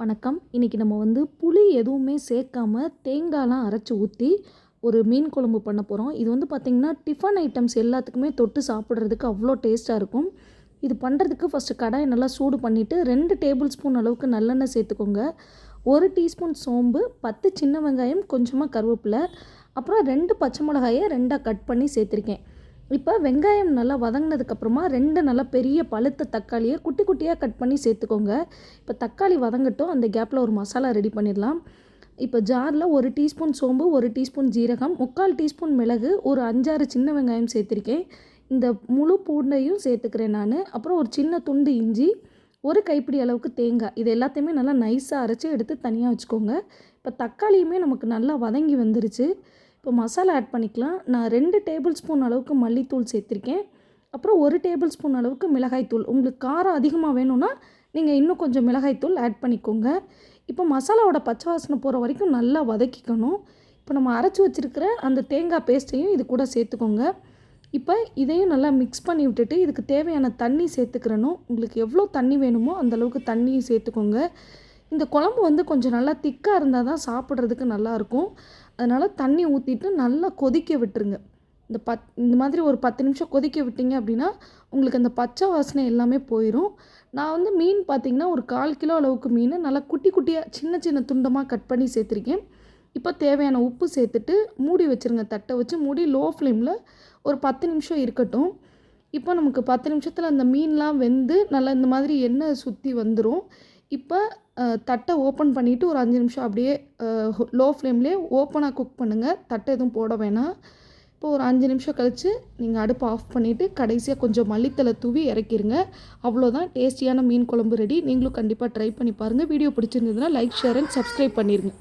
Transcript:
வணக்கம். இன்றைக்கி நம்ம வந்து புளி எதுவுமே சேர்க்காம தேங்காய்லாம் அரைச்சி ஊற்றி ஒரு மீன் குழம்பு பண்ண போகிறோம் இது வந்து பார்த்திங்கன்னா டிஃபன் ஐட்டம்ஸ் எல்லாத்துக்குமே தொட்டு சாப்பிட்றதுக்கு அவ்வளோ டேஸ்ட்டாக இருக்கும். இது பண்ணுறதுக்கு ஃபஸ்ட்டு கடாயை நல்லா சூடு பண்ணிவிட்டு ரெண்டு டேபிள் ஸ்பூன் அளவுக்கு நல்லெண்ணெய் சேர்த்துக்கோங்க. ஒரு டீஸ்பூன் சோம்பு பத்து சின்ன வெங்காயம் கொஞ்சமாக கருவேப்பிலை அப்புறம் ரெண்டு பச்சை மிளகாயை ரெண்டாக கட் பண்ணி சேர்த்துருக்கேன். இப்போ வெங்காயம் நல்லா வதங்கினதுக்கப்புறமா ரெண்டு நல்லா பெரிய பழுத்த தக்காளியை குட்டி குட்டியாக கட் பண்ணி சேர்த்துக்கோங்க. இப்போ தக்காளி வதங்கட்டும். அந்த கேப்பில் ஒரு மசாலா ரெடி பண்ணிடலாம். இப்போ ஜாரில் ஒரு டீஸ்பூன் சோம்பு ஒரு டீஸ்பூன் ஜீரகம் முக்கால் டீஸ்பூன் மிளகு ஒரு அஞ்சாறு சின்ன வெங்காயம் சேர்த்துருக்கேன். இந்த முழு பூண்டையும் சேர்த்துக்கிறேன் நான். அப்புறம் ஒரு சின்ன துண்டு இஞ்சி ஒரு கைப்பிடி அளவுக்கு தேங்காய். இது எல்லாத்தையுமே நல்லா நைஸாக அரைச்சி எடுத்து தனியாக வச்சுக்கோங்க. இப்போ தக்காளியுமே நமக்கு நல்லா வதங்கி வந்துருச்சு. இப்போ மசாலா ஆட் பண்ணிக்கலாம். நான் ரெண்டு டேபிள் ஸ்பூன் அளவுக்கு மல்லித்தூள் சேர்த்துருக்கேன். அப்புறம் ஒரு டேபிள் ஸ்பூன் அளவுக்கு மிளகாய்த்தூள். உங்களுக்கு காரம் அதிகமாக வேணும்னா நீங்கள் இன்னும் கொஞ்சம் மிளகாய்த்தூள் ஆட் பண்ணிக்கோங்க. இப்போ மசாலாவோட பச்சை வாசனை போகிற வரைக்கும் நல்லா வதக்கிக்கணும். இப்போ நம்ம அரைச்சி வச்சுருக்கிற அந்த தேங்காய் பேஸ்ட்டையும் இது கூட சேர்த்துக்கோங்க. இப்போ இதையும் நல்லா மிக்ஸ் பண்ணி விட்டுட்டு இதுக்கு தேவையான தண்ணி சேர்த்துக்கிறணும். உங்களுக்கு எவ்வளோ தண்ணி வேணுமோ அந்தளவுக்கு தண்ணியும் சேர்த்துக்கோங்க. இந்த குழம்பு வந்து கொஞ்சம் நல்லா திக்காக இருந்தால் தான் சாப்பிட்றதுக்கு நல்லாயிருக்கும் அதனால் தண்ணி ஊற்றிட்டு நல்லா கொதிக்க விட்டுருங்க. இந்த பத் இந்த மாதிரி ஒரு பத்து நிமிஷம் கொதிக்க விட்டிங்க அப்படின்னா உங்களுக்கு அந்த பச்சை வாசனை எல்லாமே போயிடும் நான் வந்து மீன் பார்த்திங்கன்னா ஒரு கால் கிலோ அளவுக்கு மீன் நல்லா குட்டி குட்டியாக சின்ன சின்ன துண்டமாக கட் பண்ணி சேர்த்துருக்கேன். இப்போ தேவையான உப்பு சேர்த்துட்டு மூடி வச்சுருங்க தட்டை வச்சு மூடி லோ ஃப்ளேமில் ஒரு பத்து நிமிஷம் இருக்கட்டும். இப்போ நமக்கு பத்து நிமிஷத்தில் அந்த மீன்லாம் வெந்து நல்லா இந்த மாதிரி எண்ணெய் சுற்றி வந்துடும் இப்போ தட்டை ஓப்பன் பண்ணிவிட்டு ஒரு அஞ்சு நிமிஷம் அப்படியே லோ ஃப்ளேம்லேயே ஓப்பனாக குக் பண்ணுங்கள் தட்டை எதுவும் போட வேணாம். இப்போ ஒரு அஞ்சு நிமிஷம் கழித்து நீங்கள் அடுப்பை ஆஃப் பண்ணிவிட்டு கடைசியாக கொஞ்சம் மல்லித்தலை தூவி இறக்கிடுங்க அவ்வளோதான் டேஸ்டியான மீன் குழம்பு ரெடி நீங்களும் கண்டிப்பாக ட்ரை பண்ணி பாருங்கள் வீடியோ பிடிச்சிருந்ததுன்னா லைக் ஷேர் அண்ட் சப்ஸ்கிரைப் பண்ணிடுங்க